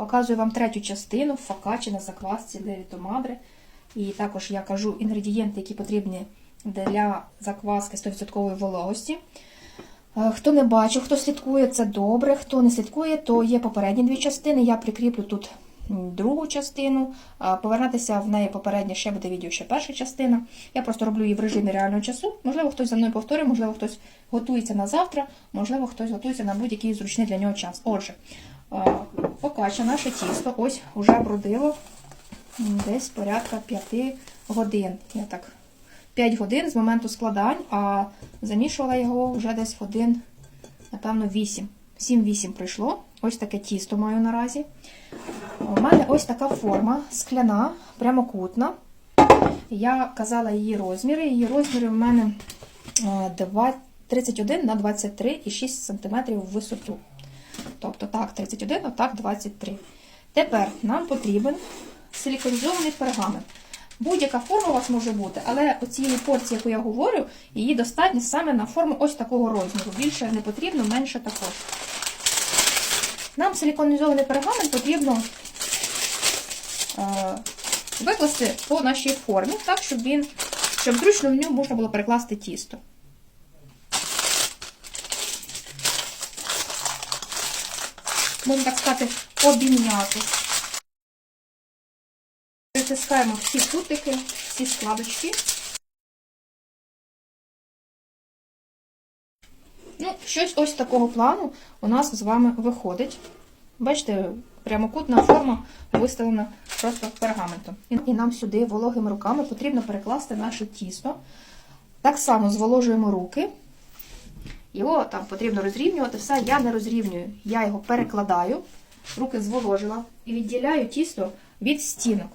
Показую вам третю частину фокачі на заквасці Левіто Мадре. І також я кажу інгредієнти, які потрібні для закваски 100% вологості. Е, Хто не бачив, хто слідкує, це добре. Хто не слідкує, то є попередні дві частини. Я прикріплю тут другу частину. А Повернутися в неї попереднє ще буде відео, ще перша частина. Я просто роблю її в режимі реального часу. Можливо, хтось за мною повторює, можливо, хтось готується на завтра, можливо, хтось готується на будь-який зручний для нього час. Отже, е, фокача, наше тісто ось уже бродило десь порядка 5 годин. Я так 5 годин з моменту складань, а замішувала його вже десь годин, напевно, 8. 7-8 пройшло. Ось таке тісто маю наразі. У мене ось така форма скляна, прямокутна. Я казала її розміри. Її розміри в мене е, 31 на 23,6 см в висоту. Тобто так, 31, а так 23. Тепер нам потрібен силіконізований пергамент. Будь-яка форма у вас може бути, але оцієї порції, яку я говорю, її достатньо саме на форму ось такого розміру. Більше не потрібно, менше також. Нам силіконізований пергамент потрібно е, викласти по нашій формі, так, щоб він, щоб зручно в ньому можна було перекласти тісто. Можна так сказати, обійняти. Притискаємо всі кутики, всі складочки. Ну, щось ось такого плану у нас з вами виходить. Бачите, прямокутна форма виставлена просто пергаментом. І нам сюди вологими руками потрібно перекласти наше тісто. Так само зволожуємо руки. Його там потрібно розрівнювати. Все, я не розрівнюю. Я його перекладаю, руки зволожила і відділяю тісто від стінок.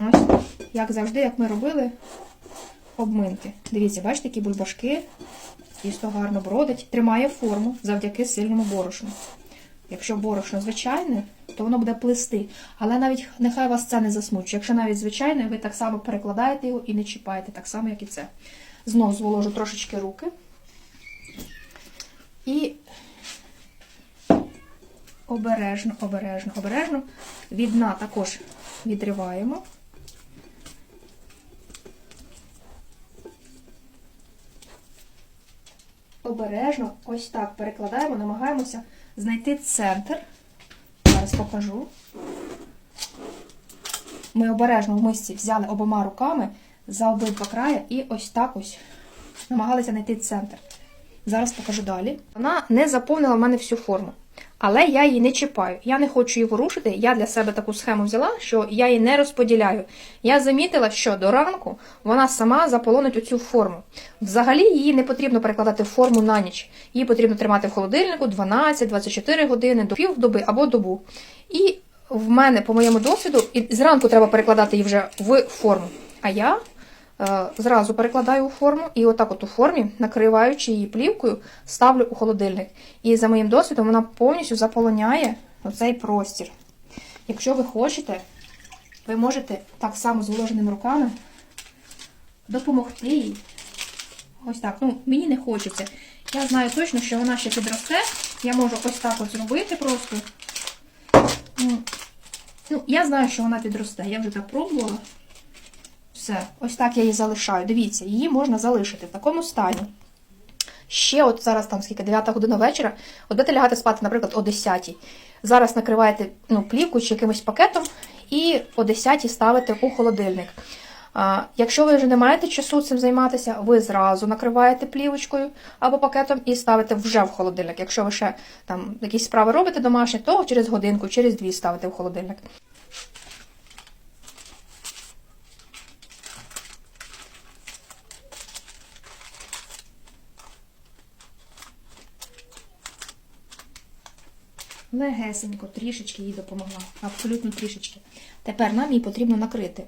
Ось, як завжди, як ми робили обминки. Дивіться, бачите, які бульбашки. Тісто гарно бродить, тримає форму завдяки сильному борошну. Якщо борошно звичайне, то воно буде плисти. Але навіть нехай вас це не засмучує. Якщо навіть звичайне, ви так само перекладаєте його і не чіпаєте, так само, як і це. Знов зволожу трошечки руки. І обережно, обережно, обережно. Від дна також відриваємо. Обережно, ось так перекладаємо, намагаємося знайти центр. Зараз покажу. Ми обережно в мисці взяли обома руками за обидва края і ось так ось намагалися знайти центр. Зараз покажу далі. Вона не заповнила в мене всю форму. Але я її не чіпаю. Я не хочу її ворушити. Я для себе таку схему взяла, що я її не розподіляю. Я замітила, що до ранку вона сама заполонить оцю форму. Взагалі її не потрібно перекладати в форму на ніч. Її потрібно тримати в холодильнику 12-24 години, до півдоби або добу. І в мене, по моєму досвіду, і зранку треба перекладати її вже в форму. А я зразу перекладаю у форму і отак от у формі, накриваючи її плівкою, ставлю у холодильник. І за моїм досвідом вона повністю заполоняє оцей простір. Якщо ви хочете, ви можете так само з вложеними руками допомогти їй. Ось так. Ну, мені не хочеться. Я знаю точно, що вона ще підросте. Я можу ось так от зробити просто. Ну, Ну, я знаю, що вона підросте. Я вже так пробувала. Все, ось так я її залишаю. Дивіться, її можна залишити в такому стані. Ще от зараз там скільки 9 година вечора, от будете лягати спати, наприклад, о 10. Зараз накриваєте ну, плівку чи якимось пакетом і о 10 ставите у холодильник. А, якщо ви вже не маєте часу цим займатися, ви зразу накриваєте плівочкою або пакетом і ставите вже в холодильник. Якщо ви ще там якісь справи робите домашні, то через годинку, через дві ставите в холодильник. Легесенько, трішечки їй допомогла. Абсолютно трішечки. Тепер нам її потрібно накрити.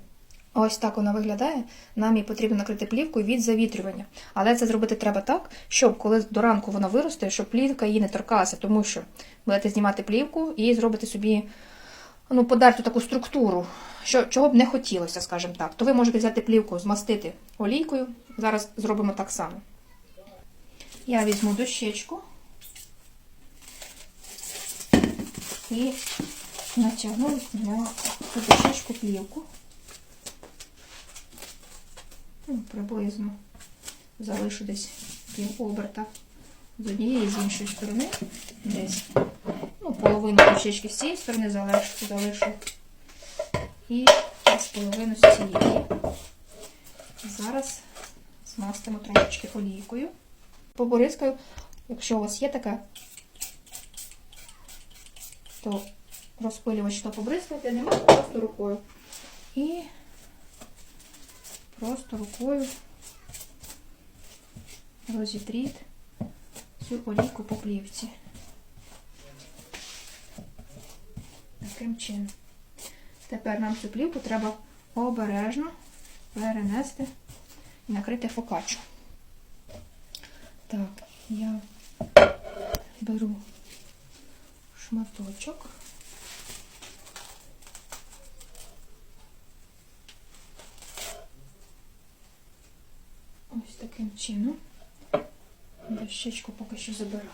Ось так вона виглядає. Нам її потрібно накрити плівкою від завітрювання. Але це зробити треба так, щоб коли до ранку вона виросте, щоб плівка її не торкалася, тому що будете знімати плівку і зробите собі ну, подерту таку структуру, що, чого б не хотілося, скажімо так. То ви можете взяти плівку, змастити олійкою. Зараз зробимо так само. Я візьму дощечку. І натягну на цю дощечку плівку. Ну, приблизно залишу десь пів оберта з однієї і з іншої сторони. Десь ну, половину дощечки з цієї сторони залишу, залишу і половину з цієї. Зараз змастимо трошечки олійкою. Поборискаю, якщо у вас є така, то розпилювач то побризкайте, немає просто рукою. І просто рукою розітріть цю олійку по плівці. Таким чином. Тепер нам цю плівку треба обережно перенести і накрити фокачу. Так, я беру шматочок. Ось таким чином. Дощечку поки що забираю.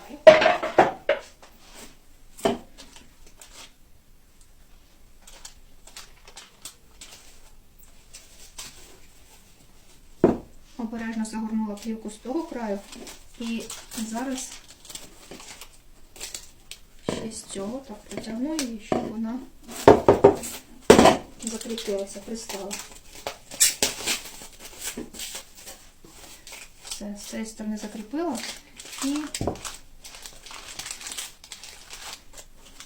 Обережно загорнула плівку з того краю і зараз ще з цього так притягну її, щоб вона закріпилася, пристала. Все, з цієї сторони закріпила і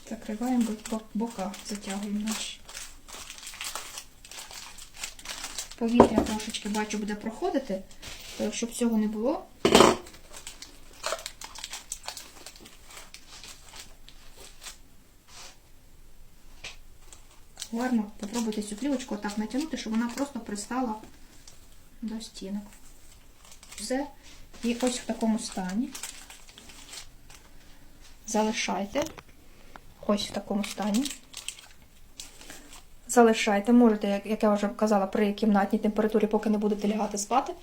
закриваємо бока, затягуємо наші. Повітря трошечки бачу буде проходити, то щоб цього не було. Гарно попробуйте цю плівочку отак натягнути, щоб вона просто пристала до стінок. Все. І ось в такому стані. Залишайте. Ось в такому стані. Залишайте, можете, як я вже казала, при кімнатній температурі, поки не будете лягати спати,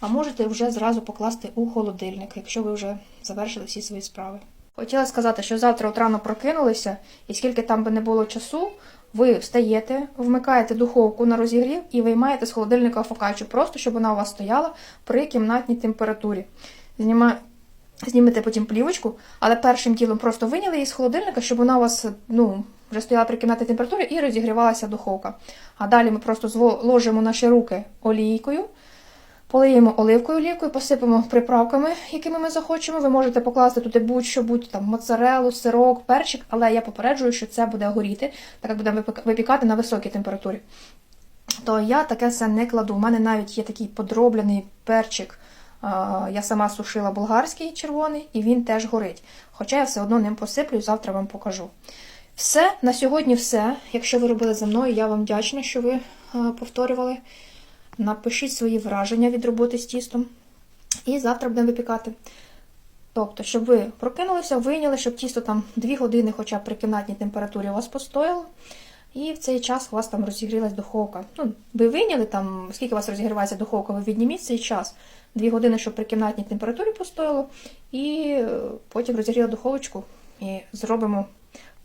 а можете вже зразу покласти у холодильник, якщо ви вже завершили всі свої справи. Хотіла сказати, що завтра от рано прокинулися, і скільки там би не було часу, ви встаєте, вмикаєте духовку на розігрів і виймаєте з холодильника фокачу, просто щоб вона у вас стояла при кімнатній температурі. Зніма... Знімете потім плівочку, але першим ділом просто виняли її з холодильника, щоб вона у вас ну, вже стояла при кімнатній температурі і розігрівалася духовка. А далі ми просто зложимо наші руки олійкою, полиємо оливкою олійкою, посипемо приправками, якими ми захочемо. Ви можете покласти туди будь-що, будь там моцарелу, сирок, перчик, але я попереджую, що це буде горіти, так як будемо випікати на високій температурі. То я таке все не кладу. У мене навіть є такий подроблений перчик. Я сама сушила болгарський червоний, і він теж горить. Хоча я все одно ним посиплю, завтра вам покажу. Все, на сьогодні все. Якщо ви робили за мною, я вам вдячна, що ви повторювали. Напишіть свої враження від роботи з тістом. І завтра будемо випікати. Тобто, щоб ви прокинулися, вийняли, щоб тісто там 2 години хоча б при кімнатній температурі у вас постояло. І в цей час у вас там розігрілась духовка. Ну, ви вийняли там, скільки у вас розігрівається духовка, ви відніміть цей час. Дві години, щоб при кімнатній температурі постояло. І е, потім розігріли духовочку і зробимо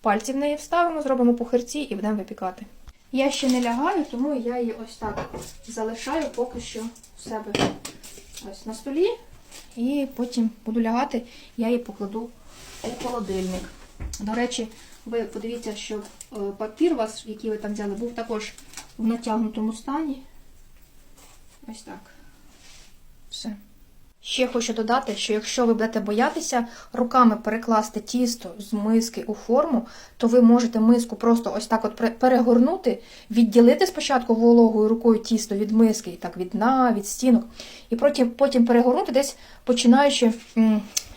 пальці в неї вставимо, зробимо пухирці і будемо випікати. Я ще не лягаю, тому я її ось так залишаю поки що в себе ось на столі. І потім буду лягати, я її покладу у холодильник. До речі, ви подивіться, що е, папір вас, який ви там взяли, був також в натягнутому стані. Ось так. Все. Ще хочу додати, що якщо ви будете боятися руками перекласти тісто з миски у форму, то ви можете миску просто ось так от перегорнути, відділити спочатку вологою рукою тісто від миски, так від дна, від стінок, і потім, перегорнути десь починаючи,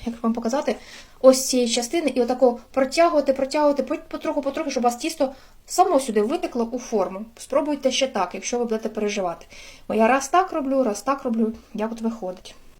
як вам показати, ось цієї частини, і отако протягувати, протягувати потроху, потроху, щоб у вас тісто само сюди витекло у форму. Спробуйте ще так, якщо ви будете переживати. Бо я раз так роблю, раз так роблю, як от виходить.